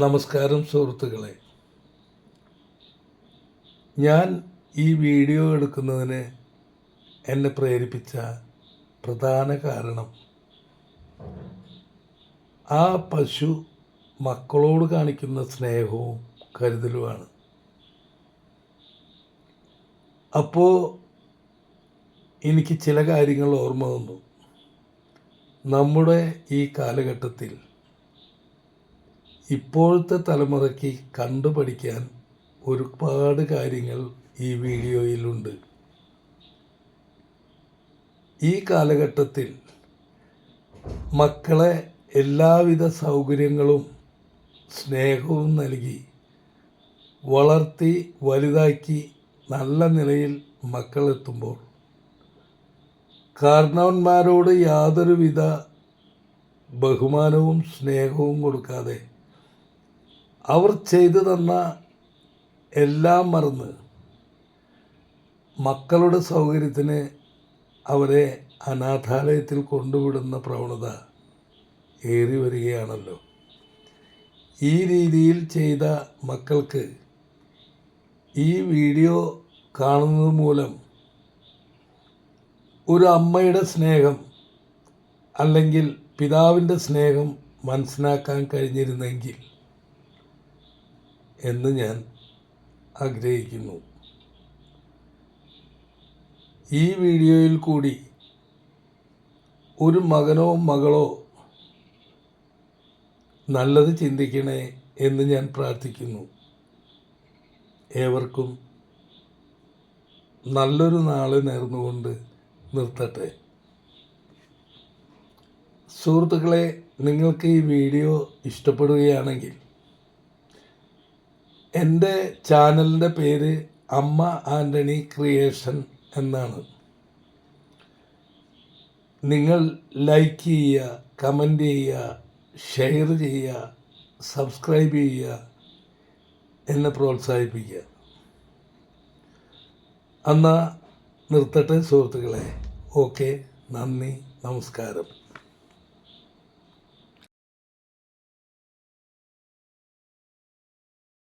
നമസ്കാരം സുഹൃത്തുക്കളെ. ഞാൻ ഈ വീഡിയോ എടുക്കുന്നതിന് എന്നെ പ്രേരിപ്പിച്ച പ്രധാന കാരണം ആ പശു മക്കളോട് കാണിക്കുന്ന സ്നേഹവും കരുതലുമാണ്. അപ്പോൾ എനിക്ക് ചില കാര്യങ്ങൾ ഓർമ്മ വന്നു. നമ്മുടെ ഈ കാലഘട്ടത്തിൽ ഇപ്പോഴത്തെ തലമുറയ്ക്ക് കണ്ടുപഠിക്കാൻ ഒരുപാട് കാര്യങ്ങൾ ഈ വീഡിയോയിലുണ്ട്. ഈ കാലഘട്ടത്തിൽ മക്കളെ എല്ലാവിധ സൗകര്യങ്ങളും സ്നേഹവും നൽകി വളർത്തി വലുതാക്കി നല്ല നിലയിൽ മക്കളെത്തുമ്പോൾ കാരണവന്മാരോട് യാതൊരുവിധ ബഹുമാനവും സ്നേഹവും കൊടുക്കാതെ അവർ ചെയ്തു തന്ന എല്ലാം മറന്ന് മക്കളുടെ സൗകര്യത്തിന് അവരെ അനാഥാലയത്തിൽ കൊണ്ടുവിടുന്ന പ്രവണത ഏറി വരികയാണല്ലോ. ഈ രീതിയിൽ ചെയ്ത മക്കൾക്ക് ഈ വീഡിയോ കാണുന്നത് മൂലം ഒരു അമ്മയുടെ സ്നേഹം അല്ലെങ്കിൽ പിതാവിന്റെ സ്നേഹം മനസ്സിലാക്കാൻ കഴിഞ്ഞിരുന്നെങ്കിൽ എന്ന് ഞാൻ ആഗ്രഹിക്കുന്നു. ഈ വീഡിയോയിൽ കൂടി ഒരു മകനോ മകളോ നല്ലത് ചിന്തിക്കണേ എന്ന് ഞാൻ പ്രാർത്ഥിക്കുന്നു. ഏവർക്കും നല്ലൊരു നാളെ നേർന്നുകൊണ്ട് നിർത്തട്ടെ. സുഹൃത്തുക്കളെ നിങ്ങൾക്ക് ഈ വീഡിയോ ഇഷ്ടപ്പെടുകയാണെങ്കിൽ എന്റെ ചാനലിന്റെ പേര് അമ്മ ആന്റണി ക്രിയേഷൻ എന്നാണ്. നിങ്ങൾ ലൈക്ക് ചെയ്യുക കമന്റ് ചെയ്യുക ഷെയർ ചെയ്യുക സബ്സ്ക്രൈബ് ചെയ്യുക എന്നെ പ്രോത്സാഹിപ്പിക്കുക. എന്നാൽ നിർത്തട്ടെ സുഹൃത്തുക്കളെ. ഓക്കെ നന്ദി നമസ്കാരം.